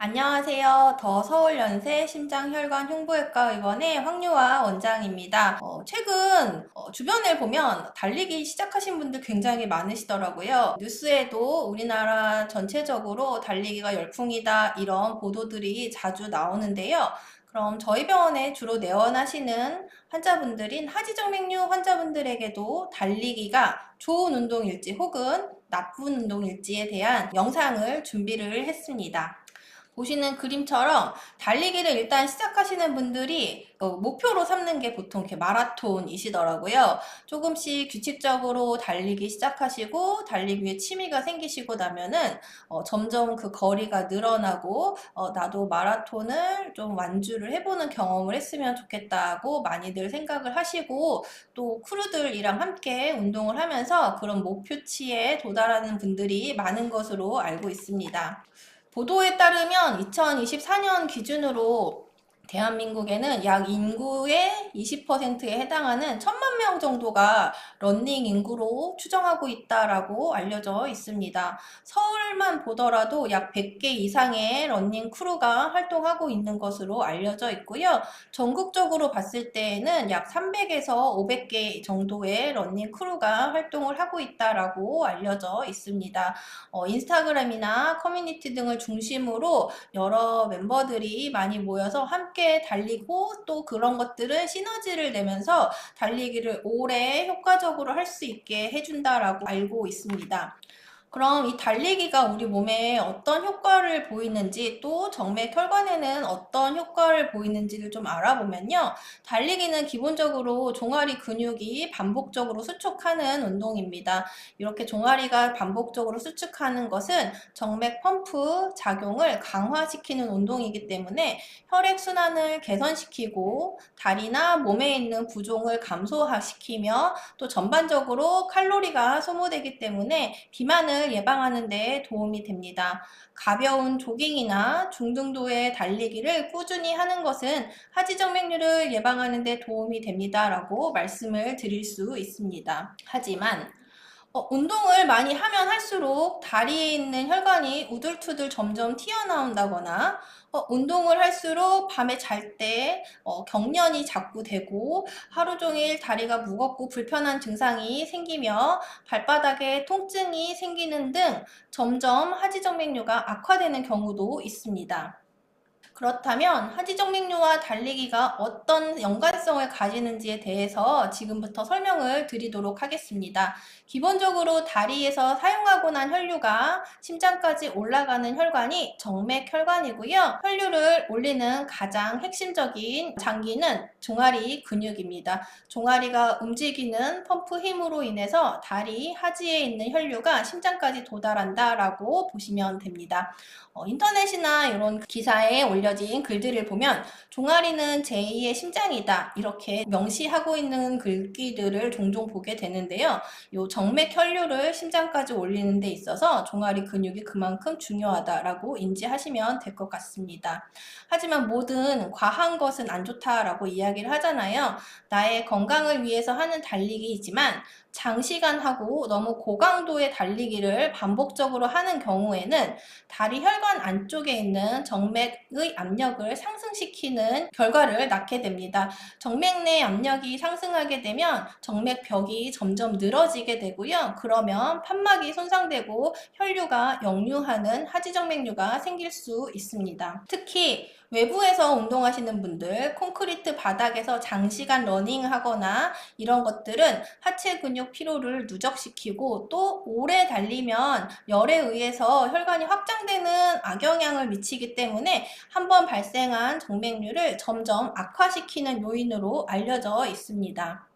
안녕하세요. 더 서울연세 심장혈관 흉부외과 의원의 황유아 원장입니다. 어, 최근 어, 주변을 보면 달리기 시작하신 분들 굉장히 많으시더라고요. 뉴스에도 우리나라 전체적으로 달리기가 열풍이다 이런 보도들이 자주 나오는데요. 그럼 저희 병원에 주로 내원하시는 환자분들인 하지정맥류 환자분들에게도 달리기가 좋은 운동일지 혹은 나쁜 운동일지에 대한 영상을 준비를 했습니다. 보시는 그림처럼 달리기를 일단 시작하시는 분들이 어, 목표로 삼는 게 보통 이렇게 마라톤이시더라고요. 조금씩 규칙적으로 달리기 시작하시고 달리기에 취미가 생기시고 나면은 어, 점점 그 거리가 늘어나고 어, 나도 마라톤을 좀 완주를 해보는 경험을 했으면 좋겠다고 많이들 생각을 하시고 또 크루들이랑 함께 운동을 하면서 그런 목표치에 도달하는 분들이 많은 것으로 알고 있습니다. 보도에 따르면 2024년 기준으로 대한민국에는 약 인구의 20%에 해당하는 천만 명 정도가 런닝 인구로 추정하고 있다라고 알려져 있습니다. 서울만 보더라도 약 100개 이상의 런닝 크루가 활동하고 있는 것으로 알려져 있고요. 전국적으로 봤을 때에는 약 300에서 500개 정도의 런닝 크루가 활동을 하고 있다라고 알려져 있습니다. 어, 인스타그램이나 커뮤니티 등을 중심으로 여러 멤버들이 많이 모여서 함께 함께 달리고 또 그런 것들은 시너지를 내면서 달리기를 오래 효과적으로 할 수 있게 해준다라고 알고 있습니다. 그럼 이 달리기가 우리 몸에 어떤 효과를 보이는지 또 정맥 혈관에는 어떤 효과를 보이는지를 좀 알아보면요. 달리기는 기본적으로 종아리 근육이 반복적으로 수축하는 운동입니다. 이렇게 종아리가 반복적으로 수축하는 것은 정맥 펌프 작용을 강화시키는 운동이기 때문에 혈액순환을 개선시키고 다리나 몸에 있는 부종을 감소시키며 또 전반적으로 칼로리가 소모되기 때문에 비만을 부상을 예방하는 데 도움이 됩니다. 가벼운 조깅이나 중등도의 달리기를 꾸준히 하는 것은 하지정맥류를 예방하는 데 도움이 됩니다. 라고 말씀을 드릴 수 있습니다. 하지만 어, 운동을 많이 하면 할수록 다리에 있는 혈관이 우둘투둘 점점 튀어나온다거나 어, 운동을 할수록 밤에 잘때 어, 경련이 자꾸 되고 하루 종일 다리가 무겁고 불편한 증상이 생기며 발바닥에 통증이 생기는 등 점점 하지정맥류가 악화되는 경우도 있습니다. 그렇다면 하지정맥류와 달리기가 어떤 연관성을 가지는지에 대해서 지금부터 설명을 드리도록 하겠습니다. 기본적으로 다리에서 사용하고 난 혈류가 심장까지 올라가는 혈관이 정맥혈관이고요. 혈류를 올리는 가장 핵심적인 장기는 종아리 근육입니다. 종아리가 움직이는 펌프 힘으로 인해서 다리 하지에 있는 혈류가 심장까지 도달한다라고 보시면 됩니다. 어, 인터넷이나 이런 기사에 올려 진 글들을 보면 종아리는 제2의 심장이다 이렇게 명시하고 있는 글귀들을 종종 보게 되는데요. 이 정맥 혈류를 심장까지 올리는 데 있어서 종아리 근육이 그만큼 중요하다라고 인지하시면 될 것 같습니다. 하지만 모든 과한 것은 안 좋다라고 이야기를 하잖아요. 나의 건강을 위해서 하는 달리기이지만 장시간 하고 너무 고강도의 달리기를 반복적으로 하는 경우에는 다리 혈관 안쪽에 있는 정맥의 압력을 상승시키는 결과를 낳게 됩니다. 정맥 내 압력이 상승하게 되면 정맥 벽이 점점 늘어지게 되고요. 그러면 판막이 손상되고 혈류가 역류하는 하지정맥류가 생길 수 있습니다. 특히 외부에서 운동하시는 분들, 콘크리트 바닥에서 장시간 러닝하거나 이런 것들은 하체 근육 피로를 누적시키고 또 오래 달리면 열에 의해서 혈관이 확장되는 악영향을 미치기 때문에 한번 발생한 정맥류를 점점 악화시키는 요인으로 알려져 있습니다.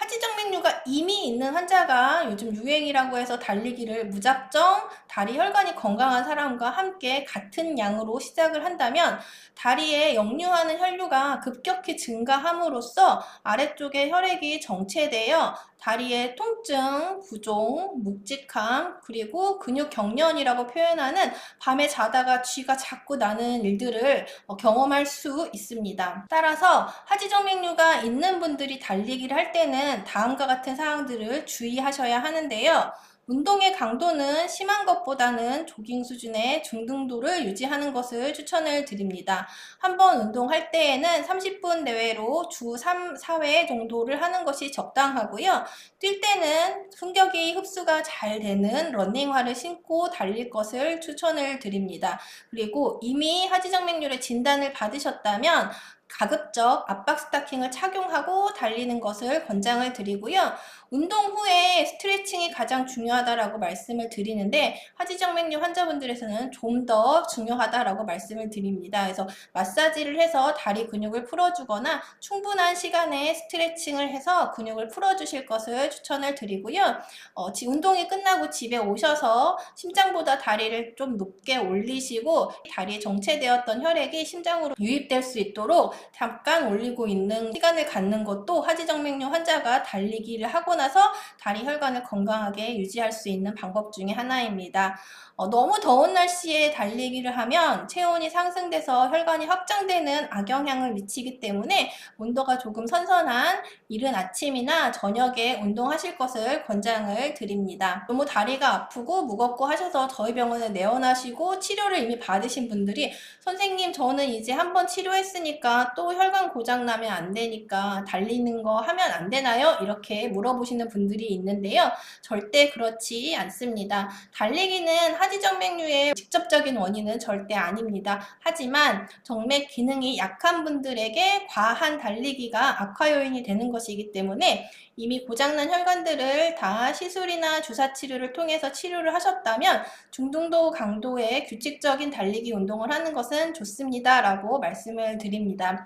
하지정맥류가 이미 있는 환자가 요즘 유행이라고 해서 달리기를 무작정 다리 혈관이 건강한 사람과 함께 같은 양으로 시작을 한다면 다리에 역류하는 혈류가 급격히 증가함으로써 아래쪽에 혈액이 정체되어 다리의 통증, 부종, 묵직함, 그리고 근육 경련이라고 표현하는 밤에 자다가 쥐가 자꾸 나는 일들을 어, 경험할 수 있습니다. 따라서 하지정맥류가 있는 분들이 달리기를 할 때는 다음과 같은 사항들을 주의하셔야 하는데요. 운동의 강도는 심한 것보다는 조깅 수준의 중등도를 유지하는 것을 추천을 드립니다. 한번 운동할 때에는 30분 내외로 주 3, 4회 정도를 하는 것이 적당하고요. 뛸 때는 funk격이 흡수가 잘 되는 러닝화를 신고 달릴 것을 추천을 드립니다. 그리고 이미 하지정맥류의 진단을 받으셨다면 가급적 압박 스타킹을 착용하고 달리는 것을 권장을 드리고요. 운동 후에 스트레칭이 가장 중요하다라고 말씀을 드리는데 하지정맥류 환자분들에서는 좀 더 중요하다라고 말씀을 드립니다. 그래서 마사지를 해서 다리 근육을 풀어주거나 충분한 시간에 스트레칭을 해서 근육을 풀어주실 것을 추천을 드리고요. 어, 지- 운동이 끝나고 집에 오셔서 심장보다 다리를 좀 높게 올리시고 다리에 정체되었던 혈액이 심장으로 유입될 수 있도록 잠깐 올리고 있는 시간을 갖는 것도 하지정맥류 환자가 달리기를 하고 나서 다리 혈관을 건강하게 유지할 수 있는 방법 중에 하나입니다. 어, 너무 더운 날씨에 달리기를 하면 체온이 상승돼서 혈관이 확장되는 악영향을 미치기 때문에 온도가 조금 선선한 이른 아침이나 저녁에 운동하실 것을 권장을 드립니다. 너무 다리가 아프고 무겁고 하셔서 저희 병원에 내원하시고 치료를 이미 받으신 분들이 선생님 저는 이제 한번 치료했으니까 또 혈관 고장 나면 안 되니까 달리는 거 하면 안 되나요? 이렇게 물어보시는 분들이 있는데요. 절대 그렇지 않습니다. 달리기는 하지정맥류의 직접적인 원인은 절대 아닙니다. 하지만 정맥 기능이 약한 분들에게 과한 달리기가 악화 요인이 되는 것이기 때문에 이미 고장난 혈관들을 다 시술이나 주사 치료를 통해서 치료를 하셨다면 중등도 강도의 규칙적인 달리기 운동을 하는 것은 좋습니다. 라고 말씀을 드립니다.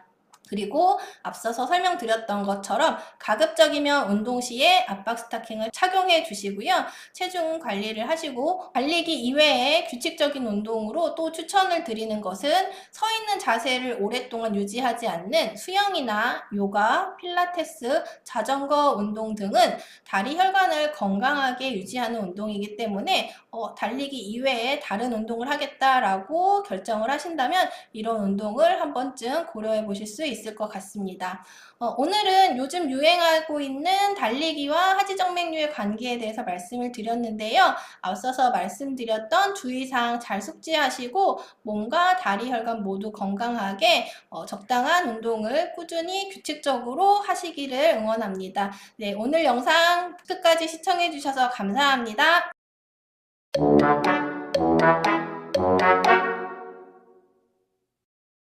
그리고 앞서서 설명드렸던 것처럼 가급적이면 운동 시에 압박 스타킹을 착용해 주시고요. 체중 관리를 하시고 달리기 이외에 규칙적인 운동으로 또 추천을 드리는 것은 서 있는 자세를 오랫동안 유지하지 않는 수영이나 요가, 필라테스, 자전거 운동 등은 다리 혈관을 건강하게 유지하는 운동이기 때문에 어, 달리기 이외에 다른 운동을 하겠다라고 결정을 하신다면 이런 운동을 한 번쯤 고려해 보실 수 있을 것 같습니다. 어, 오늘은 요즘 유행하고 있는 달리기와 하지정맥류의 관계에 대해서 말씀을 드렸는데요. 앞서서 말씀드렸던 주의사항 잘 숙지하시고 몸과 다리 혈관 모두 건강하게 어, 적당한 운동을 꾸준히 규칙적으로 하시기를 응원합니다. 네, 오늘 영상 끝까지 시청해 주셔서 감사합니다.